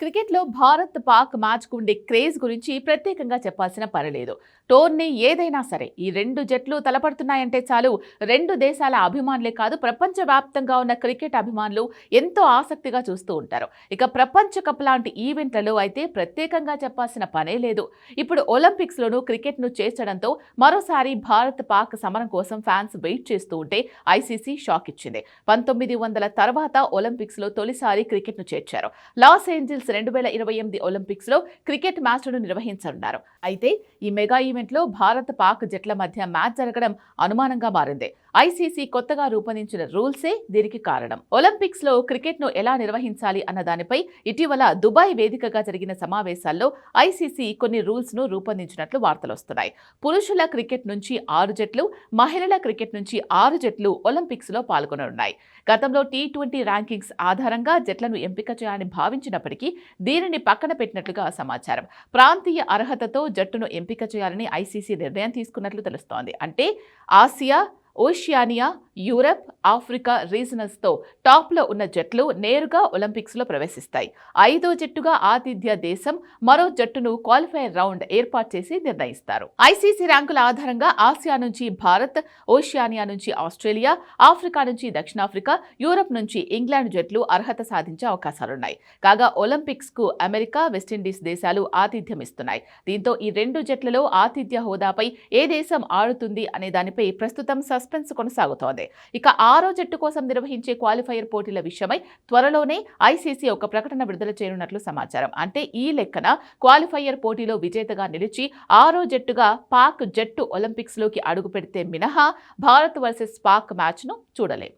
క్రికెట్లో భారత్ పాక్ మ్యాచ్కు ఉండే క్రేజ్ గురించి ప్రత్యేకంగా చెప్పాల్సిన పనిలేదు టోర్నీ ఏదైనా సరే ఈ రెండు జట్లు తలపడుతున్నాయంటే చాలు రెండు దేశాల అభిమానులే కాదు ప్రపంచవ్యాప్తంగా ఉన్న క్రికెట్ అభిమానులు ఎంతో ఆసక్తిగా చూస్తూ ఉంటారు. ఇక ప్రపంచ కప్ లాంటి ఈవెంట్లలో అయితే ప్రత్యేకంగా చెప్పాల్సిన పనే లేదు. ఇప్పుడు ఒలింపిక్స్లోనూ క్రికెట్ను చేర్చడంతో మరోసారి భారత్ పాక్ సమరం కోసం ఫ్యాన్స్ వెయిట్ చేస్తూ ఉంటే ఐసీసీ షాక్ ఇచ్చింది. పంతొమ్మిది వందల తర్వాత ఒలింపిక్స్లో తొలిసారి క్రికెట్ను చేర్చారు. లాస్ ఏంజల్స్ రెండు వేల ఇరవై ఎనిమిది ఒలింపిక్స్లో క్రికెట్ మ్యాచ్లను నిర్వహించనున్నారు. అయితే ఈ మెగా ఈవెంట్లో భారత్ పాక్ జట్ల మధ్య మ్యాచ్ జరగడం అనుమానంగా మారింది. ఐసీసీ కొత్తగా రూపొందించిన రూల్సే దీనికి కారణం. ఒలింపిక్స్లో క్రికెట్ను ఎలా నిర్వహించాలి అన్న దానిపై ఇటీవల దుబాయ్ వేదికగా జరిగిన సమావేశాల్లో ఐసీసీ కొన్ని రూల్స్ను రూపొందించినట్లు వార్తలు వస్తున్నాయి. పురుషుల క్రికెట్ నుంచి ఆరు జట్లు మహిళల క్రికెట్ నుంచి ఆరు జట్లు ఒలింపిక్స్లో పాల్గొననున్నాయి. గతంలో టీ ట్వంటీ ర్యాంకింగ్స్ ఆధారంగా జట్లను ఎంపిక చేయాలని భావించినప్పటికీ దీనిని పక్కన పెట్టినట్లుగా సమాచారం. ప్రాంతీయ అర్హతతో జట్టును ఎంపిక చేయాలని ఐసీసీ నిర్ణయం తీసుకున్నట్లు తెలుస్తోంది. అంటే ఆసియా ఓషియానియా యూరప్ ఆఫ్రికా రీజనల్స్తో టాప్లో ఉన్న జట్లు నేరుగా ఒలింపిక్స్లో ప్రవేశిస్తాయి. ఐదో జట్టుగా ఆతిథ్య దేశం మరో జట్టును క్వాలిఫైర్ రౌండ్ ఏర్పాటు చేసి నిర్ణయిస్తారు. ఐసీసీ ర్యాంకుల ఆధారంగా ఆసియా నుంచి భారత్ ఓషియానియా నుంచి ఆస్ట్రేలియా ఆఫ్రికా నుంచి దక్షిణాఫ్రికా యూరప్ నుంచి ఇంగ్లాండ్ జట్లు అర్హత సాధించే అవకాశాలున్నాయి. కాగా ఒలింపిక్స్కు అమెరికా వెస్టిండీస్ దేశాలు ఆతిథ్యం ఇస్తున్నాయి దీంతో ఈ రెండు జట్లలో ఆతిథ్య హోదాపై ఏ దేశం ఆడుతుంది అనే దానిపై ప్రస్తుతం సస్పెన్స్ కొనసాగుతోంది. ఇక ఆరో జట్టు కోసం నిర్వహించే క్వాలిఫైయర్ పోటీల విషయమై త్వరలోనే ఐసీసీ ఒక ప్రకటన విడుదల చేయనున్నట్లు సమాచారం. అంటే ఈ లెక్కన క్వాలిఫైయర్ పోటీలో విజేతగా నిలిచి ఆరో జట్టుగా పాక్ జట్టు ఒలింపిక్స్లోకి అడుగు పెడితే మినహా భారత్ వర్సెస్ పాక్ మ్యాచ్ను చూడలేం.